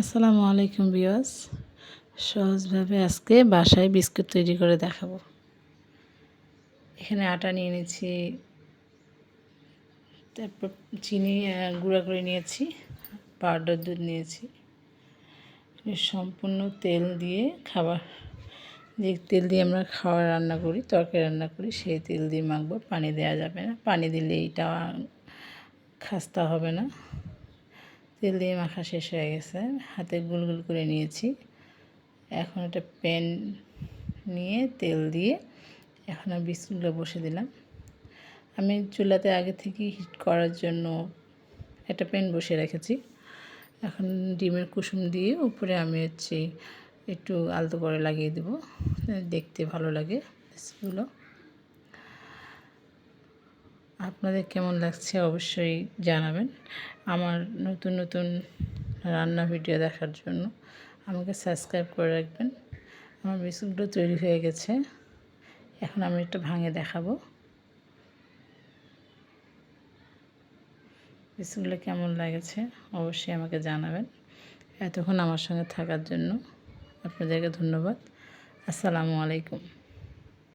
আসসালামু আলাইকুম বিয়াস সহজভাবে আজকে বাসায় বিস্কুট তৈরি করে দেখাবো। এখানে আটা নিয়ে নিয়েছি, তারপর চিনি গুঁড়া করে নিয়েছি, পাউডার দুধ নিয়েছি। সম্পূর্ণ তেল দিয়ে খাবার, যে তেল দিয়ে আমরা খাবার রান্না করি, তরকারি রান্না করি, সেই তেল দিয়ে মাখবো, পানি দেওয়া যাবে না। পানি দিলে এইটা খাস্তা হবে না। তেল দিয়ে মাখা শেষ হয়ে গেছে। হাতে গুল গুল করে নিয়েছি। এখন একটা প্যান নিয়ে তেল দিয়ে এখন আমি বিস্কুটগুলো বসে দিলাম। আমি চুলাতে আগে থেকে হিট করার জন্য একটা প্যান বসে রেখেছি। এখন ডিমের কুসুম দিয়ে উপরে আমি হচ্ছে একটু আলতো করে লাগিয়ে দেবো। দেখতে ভালো লাগে। বিস্কুটগুলো আপনাদের কেমন লাগছে অবশ্যই জানাবেন আমার নতুন নতুন রান্না ভিডিও দেখার জন্য। আমাকে সাবস্ক্রাইব করে রাখবেন। আমার বিস্কুটগুলো তৈরি হয়ে গেছে। এখন আমি একটু ভাঙে দেখাবো। বিস্কুটগুলো কেমন লাগেছে অবশ্যই আমাকে জানাবেন। এতক্ষণ আমার সঙ্গে থাকার জন্য আপনাদেরকে ধন্যবাদ। আসসালামু আলাইকুম।